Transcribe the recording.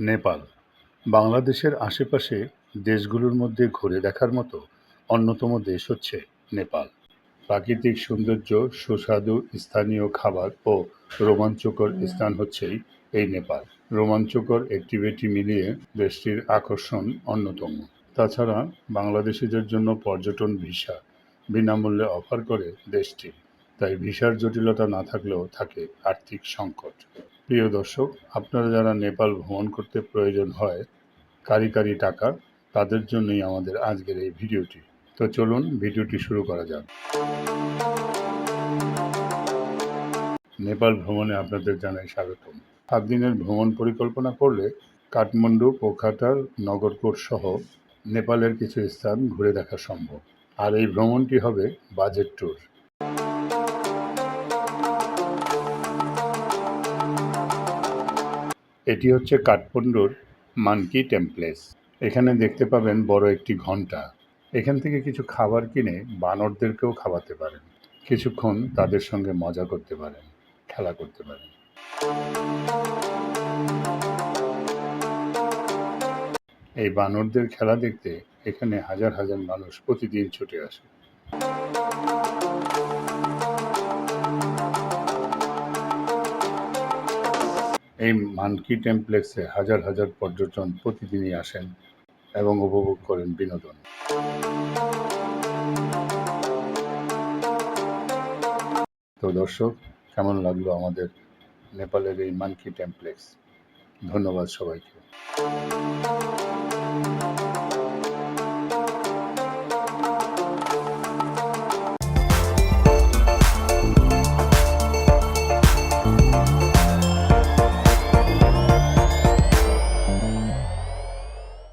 নেপাল। বাংলাদেশের আশেপাশে দেশগুলোর মধ্যে ঘুরে দেখার মতো অন্যতম দেশ হচ্ছে নেপাল। প্রাকৃতিক সৌন্দর্য, সুস্বাদু স্থানীয় খাবার ও রোমাঞ্চকর স্থান হচ্ছেই এই নেপাল। রোমাঞ্চকর অ্যাক্টিভিটি মিলিয়ে দেশটির আকর্ষণ অন্যতম। তাছাড়া বাংলাদেশিদের জন্য পর্যটন ভিসা বিনামূল্যে অফার করে দেশটি। তাই ভিসার জটিলতা না থাকলেও থাকে আর্থিক সংকট। প্রিয় দর্শক, আপনারা যারা নেপাল ভ্রমণ করতে প্রয়োজন হয় কারি কারি টাকা, তাদের জন্যই আমাদের আজকের এই ভিডিওটি। তো চলুন ভিডিওটি শুরু করা যাক। নেপাল ভ্রমণে আপনাদের জানাই স্বাগতম। সাত দিনের ভ্রমণ পরিকল্পনা করলে কাঠমান্ডু পোখাটার নগরকোট সহ নেপালের কিছু স্থান ঘুরে দেখা সম্ভব। আর এই ভ্রমণটি হবে বাজেট ট্যুর। এটি হচ্ছে কাঠমান্ডুর মানকি টেম্পলেস। এখানে দেখতে পাবেন বড় একটি ঘণ্টা। এখান থেকে কিছু খাবার কিনে বানরদেরকেও খাওয়াতে পারেন। কিছুক্ষণ তাদের সঙ্গে মজা করতে পারেন, খেলা করতে পারেন। এই বানরদের খেলা দেখতে এখানে হাজার হাজার মানুষ প্রতিদিন ছুটে আসে। এই মানকি টেমপ্লেক্সে হাজার হাজার পর্যটন প্রতিদিনই আসেন এবং উপভোগ করেন বিনোদন। তো দর্শক, কেমন লাগল আমাদের নেপালের এই মানকি টেমপ্লেক্স? ধন্যবাদ সবাইকে।